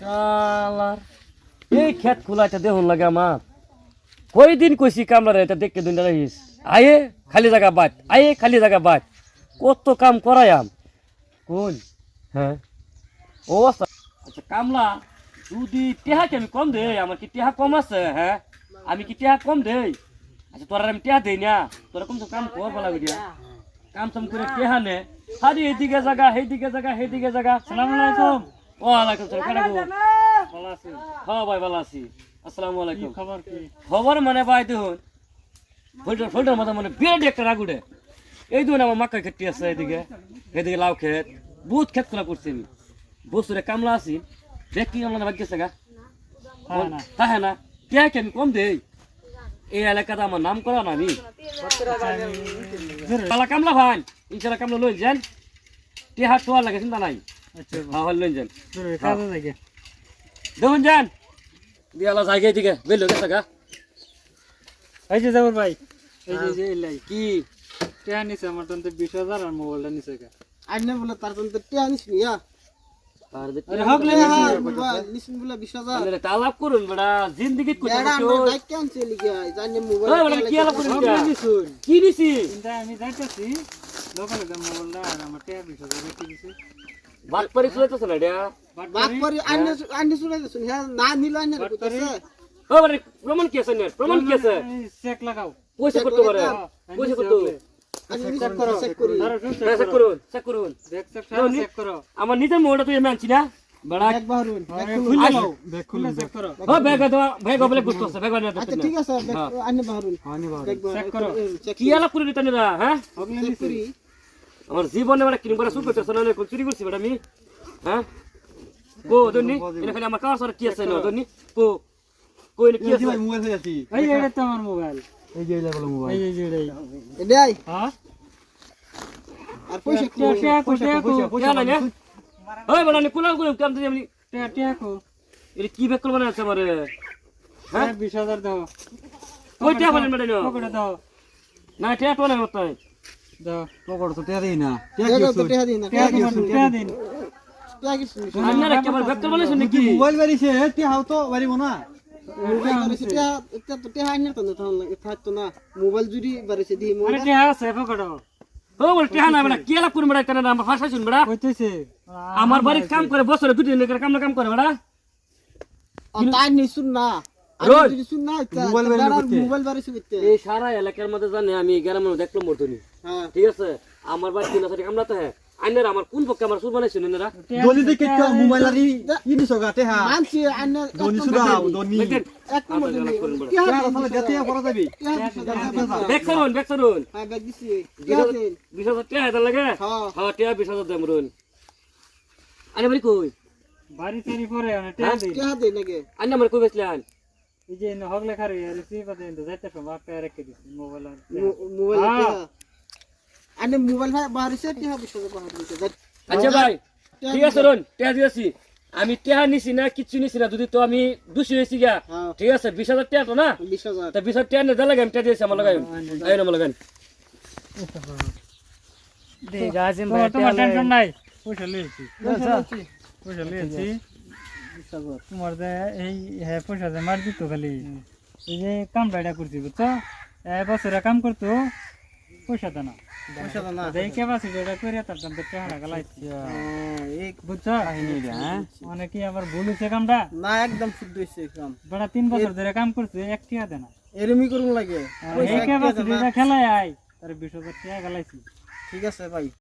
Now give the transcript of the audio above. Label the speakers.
Speaker 1: শালার। এই খেত খোলাইতে দেখুন লাগে আমার। কয়দিন কইছি কামলা রে এটা দেখতে দিন রাখিস আয়ে, খালি জায়গা বাদ। আয়ে, খালি জায়গা বাদ। কত কাম করায়াম কোন? হ্যাঁ। ও আচ্ছা। আচ্ছা কামলা যদি টেহা কি আমি কম দেই? আমার কি টেহা কম আছে? হ্যাঁ? আমি কি টেহা কম দেই? আচ্ছা তোরা আমি টেহা দেই না? তোরা কম কাম কর বলা দিয়া কাম সাম করে টেহা নে। হারি এদিকে জায়গা সেইদিকে জায়গা সেইদিকে জায়গা সালাম আলাইকুম। ওয়ালাইকুম সালাম ভালো আছি হ্যাঁ ভাই ভালো আছি। আসসালামু আলাইকুম।
Speaker 2: খবর কি?
Speaker 1: খবর মানে ভাই দেখুন ফোল্ডার ফোল্ডার মতো মানে বিরাট একটা রাগুড়ে এই দেখুন আমার মাক্কা খেতে আছে এদিকে। এদিকে লাউ ক্ষেত বহুত ক্ষেত খোলা করছি আমি। বছরে কামলা আছি। দেখ কামলা ভাগ্য গা।
Speaker 2: হ্যাঁ না।
Speaker 1: তাহে না। কে কে আমি কম দেই? এই এলাকাতে আমার নাম করা না আমি পালা কামলা ভাই ইনশাল্লাহ কামলা লই যান। টিহা টোয়া লাগে চিন্তা নাই।
Speaker 2: আচ্ছা।
Speaker 1: হ্যাঁ হল লই যান
Speaker 2: দূরে কাজে লাগে।
Speaker 1: দেখুন যান। দিয়ালা জায়গা এদিকে বেলো গেছে গা
Speaker 2: এই যে যাবর ভাই এই যে যে এলাই
Speaker 1: কি?
Speaker 2: টেয়া নিছে আমার তন্তে বিশ হাজার আর মোবাইলটা নিছে
Speaker 3: বলে তার নিস নিয়া
Speaker 1: আর
Speaker 3: নিসিন বলে
Speaker 1: তালাপ করুন জিন্দগি কি
Speaker 2: লে নিছুন
Speaker 1: কি দিছি?
Speaker 2: কিন্তু আমি যাইতেছি। লোকাল গা মোবাইলটা আর আমার টেয়া বিশ হাজার রেখে দিছে।
Speaker 1: বাট চলেছে না এটা
Speaker 3: বাক আইনে আইনে শুনে হ্যাঁ না নিল আইনে কইতাছে
Speaker 1: ও বেটা প্রমাণ কি আছে না? প্রমাণ কি আছে?
Speaker 2: চেক লাগাও।
Speaker 1: পয়সা করতে পারে পয়সা করতে
Speaker 3: আইনে চেক করো চেক করি।
Speaker 2: ধরো শুন চেক
Speaker 1: চেক
Speaker 2: করো।
Speaker 1: করুন চেক করুন।
Speaker 2: দেখ চেক সারা চেক করো।
Speaker 1: আমার নিজের মোবাইলটা তুই আমি আনছি না? কি আলাপ করে। না হ্যাঁ? আমার জীবনে বেটা কিরম করে শুরু করতেছ না চুরি করছি বেটা আমি। হ্যাঁ? কো দন্নি এখানে আমার কার সর কি আছে না দন্নি কো কই কি আছে?
Speaker 2: এই যে এটা তো আমার মোবাইল। এই যে এটা মোবাইল। এই যে এই
Speaker 3: এডাই
Speaker 2: হ্যাঁ?
Speaker 3: আর পয়সা কি
Speaker 2: টেয়া কো কো
Speaker 1: পয়সা না ওই বেটা নি কুলাম কুলাম কাম দিই আমি।
Speaker 2: টেয়া টেয়া কো।
Speaker 1: এটা কি ব্যাগ করব না আছে আমারে?
Speaker 2: হ্যাঁ? বিশ হাজার দাও।
Speaker 1: কই টিয়া বলেন বেটা
Speaker 2: পকেটে দাও।
Speaker 1: না টিয়া তো না মতাই
Speaker 2: দাও
Speaker 3: টেয়া তো টেয়া দিন না
Speaker 2: টেয়া দিন টেয়া দিন
Speaker 3: টেয়া কিছু
Speaker 1: আপনারা কি আমার
Speaker 3: মোবাইল টেয়া তো না। মোবাইল জুড়ি বাড়িছে মোবাইল।
Speaker 2: টেয়া আছে
Speaker 1: বাড়ির কাম করে বছরে দুই দিন কাম না কাম করে
Speaker 3: তাই নিছুন না।
Speaker 1: এই সারা এলাকার মধ্যে জানে আমি গ্রামের মধ্যে দেখলাম মর্দনি
Speaker 3: হ্যাঁ।
Speaker 1: ঠিক আছে? আমার বাড়ি তিন হাজার কামলাতে হ্যাঁ। আইনারা আমার কোন পক্ষে আমার সুর
Speaker 3: মানছি এক নম্বর দিন হ্যাঁ
Speaker 1: টাকা হাজার লাগে?
Speaker 3: হ্যাঁ
Speaker 1: হ্যাঁ টাকা দাম রুন আনে বাড়ি কই?
Speaker 2: বাড়ি পরে
Speaker 1: আমার কই বেচলেন?
Speaker 2: এই যে হক লেখা রে আর সি পাতে ইন্দো যাইতে বাপ টেয়া রেখে দিছি মোবাইল
Speaker 3: মোবাইল
Speaker 2: হ্যাঁ।
Speaker 3: টেয়া টেয়া
Speaker 1: আচ্ছা ভাই ঠিক আছে রুন টাকা দিয়েছি। আমি টাকা নিছি না কিচ্ছু নিছি না যদি তো আমি দুশো হয়েছি গা
Speaker 3: হ্যাঁ।
Speaker 1: ঠিক আছে বিশ হাজার টাকা তো না?
Speaker 3: বিশ হাজার।
Speaker 1: তা বিশ হাজার টাকা নিয়ে লাগে আমি টাকা দিয়েছি আমার লাগাই আইন। আমার লাগাই
Speaker 2: তোমার টেনশন নাই। পয়সা লিয়েছি পয়সা লিয়েছি তোমার যে এই হ্যাঁ পয়সা যে মার দিত খালি এই যে কামটা এটা করছি বুঝছ এক বছরে কাম করতো পয়সা দেয় না
Speaker 3: পয়সা দাও না
Speaker 2: এই ক্যাপাসিটি এটা করে তার দাম তো টাকা লাগাইছি
Speaker 3: এই
Speaker 2: বুঝছ অনেকে আবার ভুল হয়েছে কামটা
Speaker 3: না একদম শুদ্ধ হয়েছে একদম
Speaker 2: বেড়া তিন বছর ধরে কাম করছে এক টিয়া দেয় না
Speaker 3: এরমই করুন লাগে
Speaker 2: আর এই ক্যাপাসিটি খেলায় আয় তার বিশ হাজার টাকা গেলাইছি
Speaker 3: ঠিক আছে ভাই